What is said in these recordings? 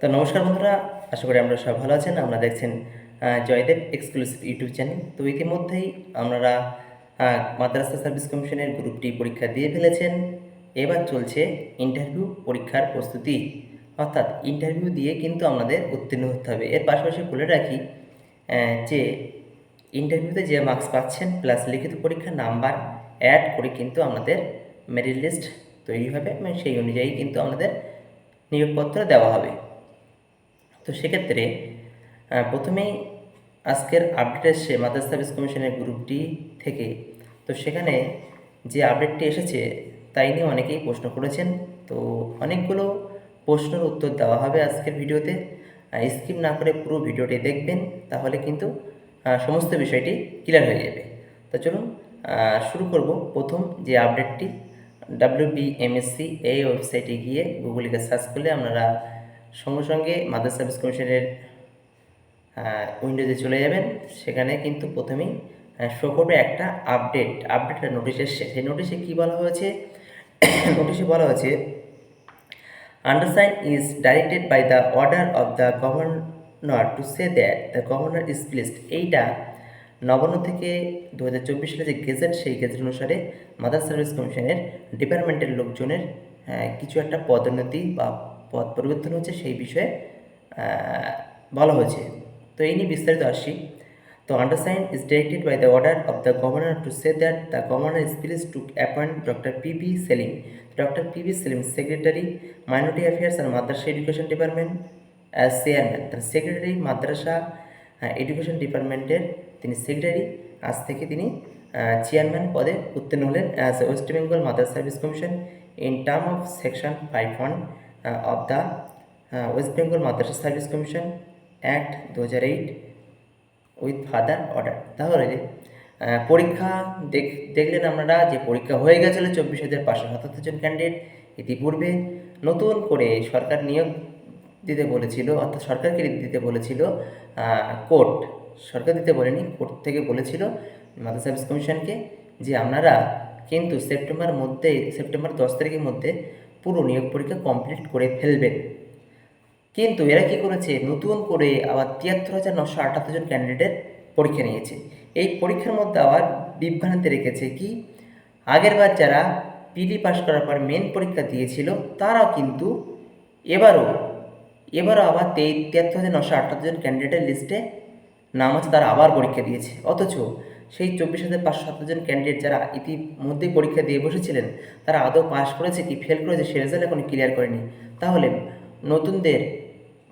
তো নমস্কার বন্ধুরা, আশা করি আমরা সব ভালো আছেন। আমরা দেখছেন জয়দেব এক্সক্লুসিভ ইউটিউব চ্যানেল তো ইতিমধ্যেই আপনারা মাদ্রাসা সার্ভিস কমিশনের গ্রুপটি পরীক্ষা দিয়ে ফেলেছেন। এবার চলছে ইন্টারভিউ পরীক্ষার প্রস্তুতি। অর্থাৎ ইন্টারভিউ দিয়ে কিন্তু আমাদের উত্তীর্ণ হতে হবে। এর পাশাপাশি বলে রাখি যে ইন্টারভিউতে যে মার্কস পাচ্ছেন প্লাস লিখিত পরীক্ষার নাম্বার অ্যাড করে কিন্তু আমাদের মেরিট লিস্ট তৈরি হবে। সেই অনুযায়ী কিন্তু আমাদের নিয়োগপত্র দেওয়া হবে। তো সেক্ষেত্রে প্রথমেই আজকের আপডেট এসছে মাদার সার্ভিস কমিশনের গ্রুপটি থেকে। তো সেখানে যে আপডেটটি এসেছে, তাই নিয়ে অনেকেই প্রশ্ন করেছেন। তো অনেকগুলো প্রশ্নের উত্তর দেওয়া হবে আজকের ভিডিওতে। স্কিপ না করে পুরো ভিডিওটি দেখবেন, তাহলে কিন্তু সমস্ত বিষয়টি ক্লিয়ার হয়ে যাবে। তো চলুন শুরু করব প্রথম যে আপডেটটি ডাব্লিউ বিএমএসসি এই ওয়েবসাইটে গিয়ে গুগলিকে সার্চ করলে আপনারা সঙ্গে সঙ্গে মাদার সার্ভিস কমিশনের উইন্ডোতে চলে যাবেন। সেখানে কিন্তু প্রথমেই শো করবে একটা আপডেট আপডেটের নোটিশ এসছে। সেই নোটিশে কী বলা হয়েছে? নোটিশে বলা হয়েছে, Undersigned is directed by the order of the governor to say that the governor is pleased এইটা নবান্ন থেকে দু হাজার চব্বিশ সালে যে গেজেট, সেই গেজেট অনুসারে মাদার সার্ভিস কমিশনের ডিপার্টমেন্টের লোকজনের কিছু একটা পদোন্নতি বা পদ পরিবর্তন হচ্ছে সেই বিষয়ে বলা হয়েছে। তো এই নিয়ে বিস্তারিত আসি তো undersign is directed by the order of the governor to say that the governor is please to appoint doctor P B Selim doctor P B Selim secretary minority affairs and madrasah education department as chairman তার secretary মাদ্রাসা education ডিপার্টমেন্টের তিনি secretary আজ থেকে তিনি chairman পদে উত্তীর্ণ হলেন as west Bengal madrasah service commission in term of section five one of the west Bengal madrasah service commission act দু হাজার এইট উইথ ফাদার অর্ডার তাহলে আহ, পরীক্ষা দেখ দেখলেন আপনারা যে পরীক্ষা হয়ে গেছিল চব্বিশ হাজার পাঁচশো সাতাত্তর জন ক্যান্ডিডেট ইতিপূর্বে নতুন করে সরকার নিয়োগ দিতে বলেছিল অর্থাৎ সরকারকে দিতে বলেছিল কোর্ট সরকার দিতে বলেনি কোর্ট থেকে বলেছিল মাদার সার্ভিস কমিশনকে যে আপনারা কিন্তু সেপ্টেম্বর মধ্যে সেপ্টেম্বর দশ তারিখের মধ্যে পুরো নিয়োগ পরীক্ষা কমপ্লিট করে ফেলবেন। কিন্তু এরা কী করেছে? নতুন করে আবার তিয়াত্তর হাজার নশো আটাত্তর জন ক্যান্ডিডেট পরীক্ষা নিয়েছে। এই পরীক্ষার মধ্যে আবার বিভ্রান্তি রেখেছে কি? আগেরবার যারা পিডি পাশ করার পর মেন পরীক্ষা দিয়েছিল, তারাও কিন্তু এবারও এবারও আবার তেই, তিয়াত্তর হাজার নশো আটাত্তর জন ক্যান্ডিডেটের লিস্টে নাম আছে, তারা আবার পরীক্ষা দিয়েছে। অথচ সেই চব্বিশ হাজার পাঁচশো সাতাত্তর জন ক্যান্ডিডেট যারা ইতিমধ্যেই পরীক্ষা দিয়ে বসেছিলেন, তারা আদৌ পাস করেছে কি ফেল করেছে, সে রেজাল্ট এখন ক্লিয়ার করেনি। তাহলে নতুনদের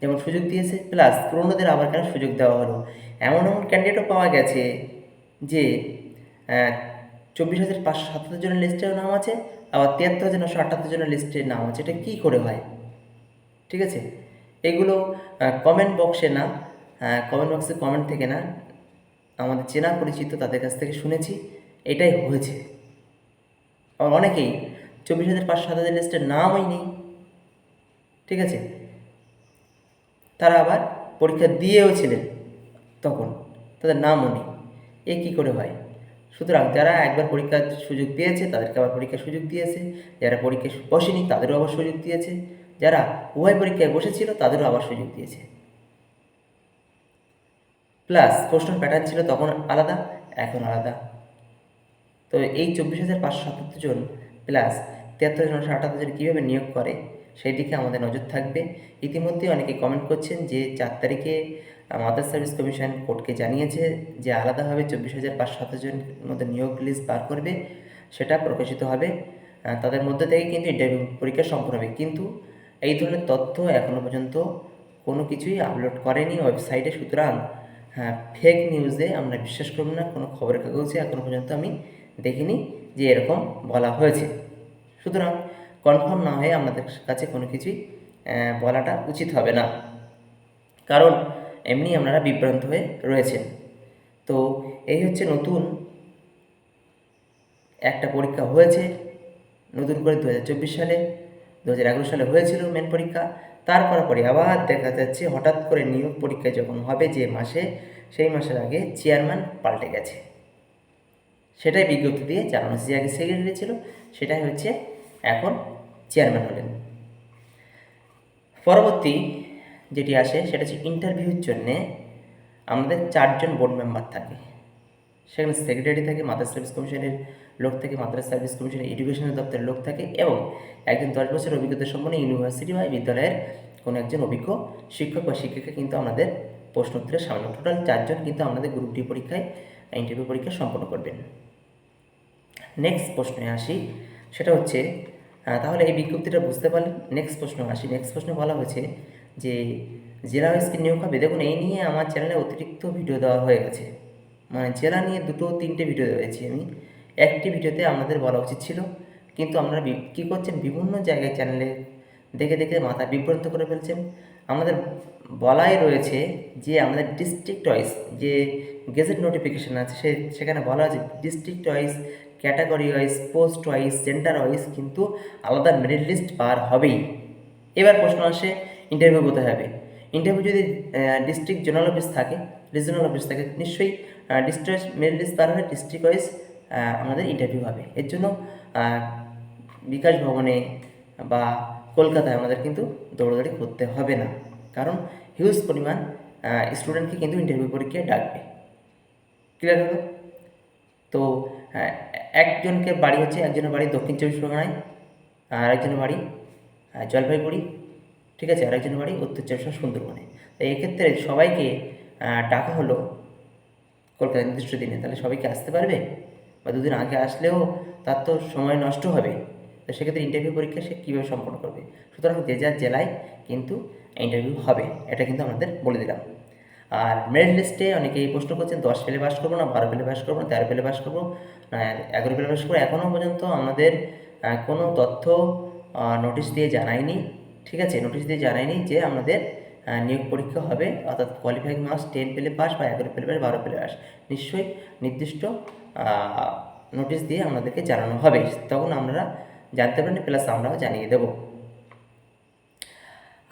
যেমন সুযোগ দিয়েছে প্লাস পুরনোদের আবার কেন সুযোগ দেওয়া হলো? এমন এমন ক্যান্ডিডেটও পাওয়া গেছে যে চব্বিশ হাজার পাঁচশো সাতাত্তর জনের লিস্টেও নাম আছে, আবার তিয়াত্তর হাজার নশো আটাত্তর জনের লিস্টে নাম আছে। এটা কী করে হয়? ঠিক আছে? এগুলো কমেন্ট বক্সে না কমেন্ট বক্সে কমেন্ট থেকে না আমাদের চেনা পরিচিত তাদের কাছ থেকে শুনেছি, এটাই হয়েছে। আবার অনেকেই চব্বিশ হাজার পাঁচশো সাত হাজার লিস্টের নামই নেই, ঠিক আছে? তারা আবার পরীক্ষা দিয়েও ছিলেন তখন, তাদের নামও নেই। এ কী করে হয়? সুতরাং যারা একবার পরীক্ষার সুযোগ পেয়েছে, তাদেরকে আবার পরীক্ষার সুযোগ দিয়েছে। যারা পরীক্ষায় বসেনি, তাদেরও আবার সুযোগ দিয়েছে। যারা উভয় পরীক্ষায় বসেছিল, তাদেরও আবার সুযোগ দিয়েছে। প্লাস প্রশ্নের প্যাটার্ন ছিল তখন আলাদা, এখন আলাদা। তো এই চব্বিশ হাজার পাঁচশো সাতাত্তর জন প্লাস তিয়াত্তর জন আটাত্তর জন কীভাবে নিয়োগ করে সেই দিকে আমাদের নজর থাকবে। ইতিমধ্যে অনেকে কমেন্ট করছেন যে চার তারিখে মাদার সার্ভিস কমিশন কোর্টকে জানিয়েছে যে আলাদাভাবে চব্বিশ হাজার পাঁচশো সাতাশ জনের মধ্যে নিয়োগ লিস্ট বার করবে, সেটা প্রকাশিত হবে। তাদের মধ্যে থেকে কিন্তু ইন্টারভিউ পরীক্ষা সম্পন্ন হবে। কিন্তু এই ধরনের তথ্য এখনও পর্যন্ত কোনো কিছুই আপলোড করেনি ওয়েবসাইটে। সুতরাং হ্যাঁ ফেক নিউজে আমরা বিশ্বাস করব না, কোনো খবরের কাগজে এখনও পর্যন্ত আমি দেখিনি যে এরকম বলা হয়েছে। সুতরাং কনফার্ম না হয়ে আমাদের কাছে কোনো কিছুই বলাটা উচিত হবে না। কারণ এমনি আপনারা বিভ্রান্ত হয়ে রয়েছেন। তো এই হচ্ছে নতুন একটা পরীক্ষা হয়েছে, নতুন করে দু হাজার চব্বিশ সালে। দু হাজার এগারো সালে হয়েছিল মেন পরীক্ষা। তারপর পরে আবার দেখা যাচ্ছে হঠাৎ করে নিয়োগ পরীক্ষা যখন হবে যে মাসে, সেই মাসের আগে চেয়ারম্যান পাল্টে গেছে। সেটাই বিজ্ঞপ্তি দিয়ে জানানো যে আগে সেক্রেটারি ছিল, সেটাই হচ্ছে এখন চেয়ারম্যান হলেন। পরবর্তী যেটি আসে, সেটা হচ্ছে ইন্টারভিউর জন্যে আমাদের চারজন বোর্ড মেম্বার থাকে। সেখানে সেক্রেটারি থাকে, মাদ্রাস সার্ভিস কমিশনের লোক থাকে, মাদ্রাস সার্ভিস কমিশনের এডুকেশনের দপ্তরের লোক থাকে এবং একজন দশ বছর অভিজ্ঞতা সম্পন্ন ইউনিভার্সিটি বা বিদ্যালয়ের কোনো একজন অভিজ্ঞ শিক্ষক বা শিক্ষিকা কিন্তু আমাদের প্রশ্ন উত্তরের সামনে। টোটাল চারজন কিন্তু আমাদের গ্রুপ ডি পরীক্ষায় ইন্টারভিউ পরীক্ষা সম্পন্ন করবেন। নেক্সট প্রশ্নে আসি, সেটা হচ্ছে তাহলে এই বিজ্ঞপ্তিটা বুঝতে পারলেন? নেক্সট প্রশ্ন আসি। নেক্সট প্রশ্নে বলা হয়েছে যে, জেলা ওয়েসকে নিয়োগ হবে। দেখুন, এই নিয়ে আমার চ্যানেলে অতিরিক্ত ভিডিও দেওয়া হয়ে গেছে। মানে জেলা নিয়ে দুটো তিনটে ভিডিও দিয়েছি আমি। একটি ভিডিওতে আমাদের বলা উচিত ছিল, কিন্তু বি- কী করছেন? বিভিন্ন জায়গায় চ্যানেলে দেখে দেখে মাথা বিভ্রান্ত করে ফেলছেন। আমাদের বলাই রয়েছে যে আমাদের ডিস্ট্রিক্ট ওয়াইজ যে গেজেট নোটিফিকেশন আছে, সে সেখানে বলা আছে district wise category wise post wise centre wise কিন্তু আলাদা মেরিট লিস্ট পার হবেই। এবার প্রশ্ন আসে ইন্টারভিউ কোথায় হবে। ইন্টারভিউ যদি ডিস্ট্রিক্ট জোনাল অফিস থাকে রিজনাল অফিস থাকে, নিশ্চয়ই ডিস্ট্রিক্ট মেরিট লিস্ট পার হলে ডিস্ট্রিক্ট ওয়াইজ আমাদের ইন্টারভিউ হবে। এর জন্য বিকাশ ভবনে বা কলকাতায় আমাদের কিন্তু দৌড়াদৌড়ি করতে হবে না। কারণ হিউজ পরিমাণ স্টুডেন্টকে কিন্তু ইন্টারভিউ পরীক্ষায় ডাকবে। ক্লিয়ার হলো? তো একজনকে বাড়ি হচ্ছে, একজনের বাড়ি দক্ষিণ চব্বিশ পরগনায়, আর একজনের বাড়ি জলপাইগুড়ি, ঠিক আছে? আর একজনের বাড়ি উত্তর চব্বিশ সুন্দরবনে। তো এক্ষেত্রে সবাইকে ডাকা হলো কলকাতা নির্দিষ্ট দিনে, তাহলে সবাইকে আসতে পারবে? বা দুদিন আগে আসলেও তার তো সময় নষ্ট হবে। তো সেক্ষেত্রে ইন্টারভিউ পরীক্ষা সে কীভাবে সম্পন্ন করবে? সুতরাং যে যার জেলায় কিন্তু ইন্টারভিউ হবে, এটা কিন্তু আমাদের বলে দিলাম। আর মেরিট লিস্টে অনেকেই প্রশ্ন করছেন, দশ পেলে পাস করব না, বারো পেলে পাস করব না, তেরো পেলে পাস করব না এগারো পেলে পাস করব এখনও পর্যন্ত আমাদের কোনো তথ্য নোটিশ দিয়ে জানায়নি। ঠিক আছে নোটিশ দিয়ে জানায়নি যে আমাদের নিয়োগ পরীক্ষা হবে, অর্থাৎ কোয়ালিফাইং মার্কস টেন পেলে পাস বা এগারো পেলে পাস বারো পেলে পাস নিশ্চয়ই নির্দিষ্ট নোটিশ দিয়ে আমাদেরকে জানানো হবে। তখন আমরা জানতে পারি প্লাস আমরাও জানিয়ে দেবো।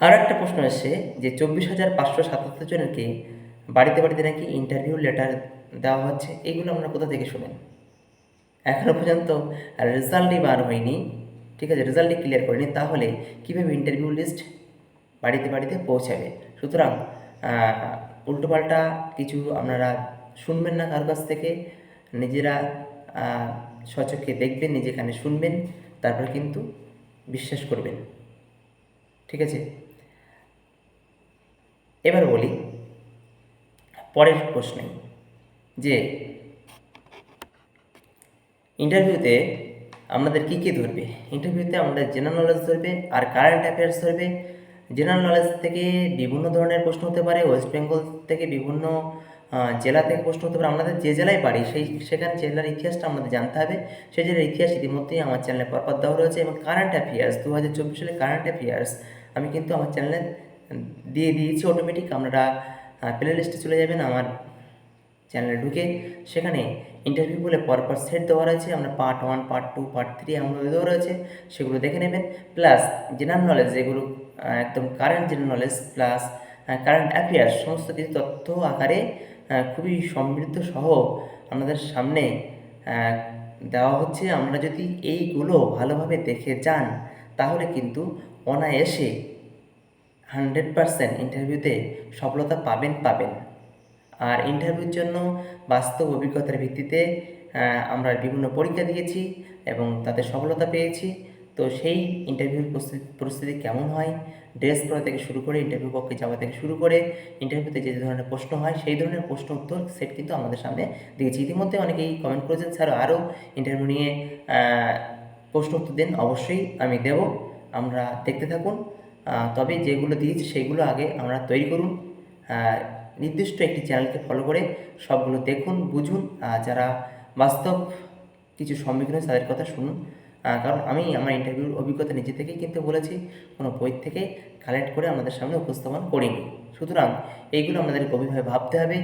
আর একটা প্রশ্ন এসছে যে, চব্বিশ হাজার পাঁচশো সাতাত্তর জনকে বাড়িতে বাড়িতে নাকি ইন্টারভিউ লেটার দেওয়া হচ্ছে, এগুলো আমরা কোথা থেকে শুনেন? এখনও পর্যন্ত রেজাল্টই বার হয়নি, ঠিক আছে? রেজাল্টই ক্লিয়ার করেনি। তাহলে কীভাবে ইন্টারভিউ লিস্ট বাড়িতে বাড়িতে পৌঁছাবে। সুতরাং উল্টোপাল্টা কিছু আপনারা শুনবেন না কারও কাছ থেকে। নিজেরা স্বচক্ষে দেখবেন, নিজে কানে শুনবেন, তারপর কিন্তু বিশ্বাস করবেন। ঠিক আছে? এবার বলি, পরের প্রশ্নে, যে ইন্টারভিউতে আমাদের কী কী ধরবে? ইন্টারভিউতে আমাদের জেনারেল নলেজ ধরবে, আর কারেন্ট অ্যাফেয়ার্স ধরবে জেনারেল নলেজ থেকে বিভিন্ন ধরনের প্রশ্ন হতে পারে ওয়েস্ট বেঙ্গল থেকে বিভিন্ন জেলা থেকে প্রশ্ন হতে পারে। আমাদের যে জেলায় পারি সেই, সেখানে জেলার ইতিহাসটা আমাদের জানতে হবে। সেই জেলার ইতিহাস ইতিমধ্যেই আমার চ্যানেলে পরপর দেওয়া রয়েছে এবং কারেন্ট অ্যাফেয়ার্স দু হাজার চব্বিশ সালে কারেন্ট অ্যাফেয়ার্স আমি কিন্তু আমার চ্যানেলে দিয়ে দিয়েছি অটোমেটিক আপনারা প্লে লিস্টে চলে যাবেন, আমার চ্যানেলে ঢুকে। সেখানে ইন্টারভিউ বলে পরপর সেট দেওয়া রয়েছে। আমরা part one part two part three আমরা দেওয়া রয়েছে। সেগুলো দেখে নেবেন। প্লাস জেনারেল নলেজ যেগুলো একদম current general knowledge plus current affairs সমস্ত কিছু তথ্য আকারে খুবই সমৃদ্ধ সহ আমাদের সামনে দেওয়া হচ্ছে। আমরা যদি এইগুলো ভালোভাবে দেখে যান, তাহলে কিন্তু অনায়াসে হান্ড্রেড পারসেন্ট ইন্টারভিউতে সফলতা পাবেন পাবেন। আর ইন্টারভিউর জন্য বাস্তব অভিজ্ঞতার ভিত্তিতে আমরা বিভিন্ন পরীক্ষা দিয়েছি এবং তাতে সফলতা পেয়েছি। তো সেই ইন্টারভিউর প্রস্তুতি কেমন হয়? ড্রেস পরা থেকে শুরু করে ইন্টারভিউ পক্ষে যাওয়া থেকে শুরু করে ইন্টারভিউতে যে ধরনের প্রশ্ন হয়, সেই ধরনের প্রশ্ন উত্তর সেট কিন্তু আমাদের সামনে দিয়েছি। ইতিমধ্যে অনেকেই কমেন্ট করেছেন, স্যার আরও ইন্টারভিউ নিয়ে প্রশ্ন উত্তর দিন, অবশ্যই আমি দেব। আমরা দেখতে থাকুন। তবে যেগুলো দিয়েছি সেগুলো আগে আমরা তৈরি করুন। নির্দিষ্ট একটি চ্যানেলকে ফলো করে সবগুলো দেখুন, বুঝুন। যারা বাস্তব কিছু সম্মুখীন তাদের কথা শুনুন। কারণ আমি আমার ইন্টারভিউর অভিজ্ঞতা নিজে থেকেই কিন্তু বলেছি, কোনো বই থেকে কালেক্ট করে আমাদের সামনে উপস্থাপন করিনি। সুতরাং এইগুলো আমাদের গভীরভাবে ভাবতে হবে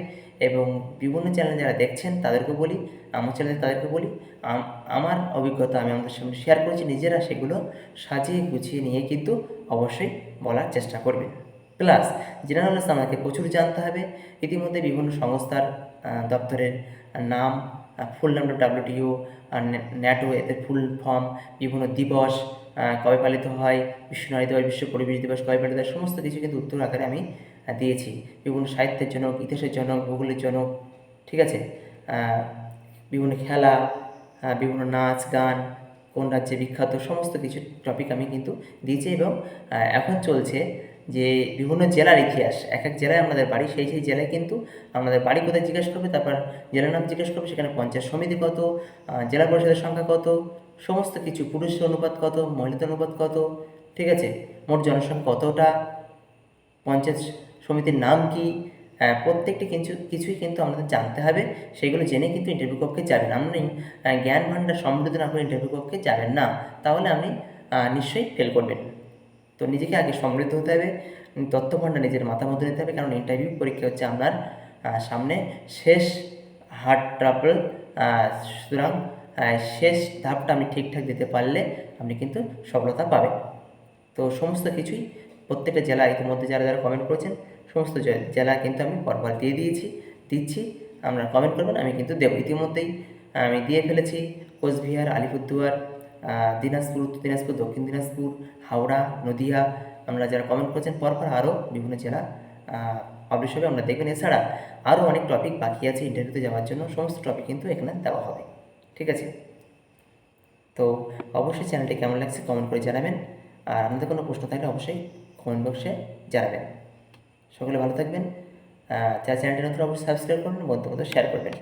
এবং বিভিন্ন চ্যানেল যারা দেখছেন তাদেরকে বলি, আমার চ্যানেলে তাদেরকে বলি আমার অভিজ্ঞতা আমি আমাদের সামনে শেয়ার করেছি, নিজেরা সেগুলো সাজিয়ে গুছিয়ে নিয়ে কিন্তু অবশ্যই বলার চেষ্টা করবেন প্লাস জেনারেল নলেজ আমাকে প্রচুর জানতে হবে। ইতিমধ্যে বিভিন্ন সংস্থার দপ্তরের নাম ফুল নাম ডাব্লিউটিও ন্যাটো এদের ফুল ফর্ম বিভিন্ন দিবস কবে পালিত হয়, বিশ্ব নারী দিবস, বিশ্ব পরিবেশ দিবস, কবে পালিত হয়, সমস্ত কিছু কিন্তু উত্তর আকারে আমি দিয়েছি। বিভিন্ন সাহিত্যের জনক, ইতিহাসের জনক, ভূগোলের জনক, ঠিক আছে? বিভিন্ন খেলা বিভিন্ন নাচ, গান, কোন রাজ্যে বিখ্যাত, সমস্ত কিছু টপিক আমি কিন্তু দিয়েছি এবং এখন চলছে যে বিভিন্ন জেলার ইতিহাস। এক এক জেলায় আমাদের বাড়ি, সেই সেই জেলায় কিন্তু আমাদের বাড়ি কোথায় জিজ্ঞেস করবে, তারপর জেলার নাম জিজ্ঞেস করবে, সেখানে পঞ্চায়েত সমিতি কত জেলা পরিষদের সংখ্যা কত, সমস্ত কিছু, পুরুষের অনুপাত কত, মহিলাদের অনুপাত কত, ঠিক আছে? মোট জনসংখ্যা কতটা, পঞ্চায়েত সমিতির নাম কি প্রত্যেকটি কিছু কিছুই কিন্তু আমাদের জানতে হবে, সেগুলো জেনে কিন্তু ইন্টারভিউ কক্ষে যাবেন। আপনি জ্ঞান ভাণ্ডার সমৃদ্ধ না করে ইন্টারভিউ কক্ষে যাবেন না, তাহলে আপনি নিশ্চয়ই ফেল করবেন। তো নিজেকে আগে সমৃদ্ধ হতে হবে উম, তথ্য ভাণ্ডার নিজের মাথার মধ্যে নিতে হবে কারণ ইন্টারভিউ পরীক্ষা হচ্ছে আপনার সামনে শেষ হার্ড ট্রাপল সুতরাং শেষ ধাপটা আপনি ঠিকঠাক দিতে পারলে আপনি কিন্তু সফলতা পাবেন। তো সমস্ত কিছুই প্রত্যেকটা জেলা ইতিমধ্যে যারা যারা কমেন্ট করেছেন সমস্ত জেলা কিন্তু আমি পরপর দিয়ে দিয়েছি দিচ্ছি আপনারা কমেন্ট করবেন আমি কিন্তু দেবো। ইতিমধ্যেই আমি দিয়ে ফেলেছি কোচবিহার আলিপুরদুয়ার দিনাজপুর, উত্তর দিনাজপুর, দক্ষিণ দিনাজপুর, হাওড়া, নদিয়া, আমরা যারা কমেন্ট করেছেন, পরপর আরও বিভিন্ন জেলা পাবলিশ হবে, আমরা দেখবেন। এছাড়া আরও অনেক টপিক বাকি আছে ইন্টারভিউতে যাওয়ার জন্য, সমস্ত টপিক কিন্তু এখানে দেওয়া হবে। ঠিক আছে? তো অবশ্যই চ্যানেলটি কেমন লাগছে কমেন্ট করে জানাবেন। আর আপনাদের কোনো প্রশ্ন থাকলে অবশ্যই কমেন্ট বক্সে জানাবেন। সকলে ভালো থাকবেন। যারা চ্যানেলটি নতুন, অবশ্যই সাবস্ক্রাইব করবেন বন্ধু শেয়ার করবেন।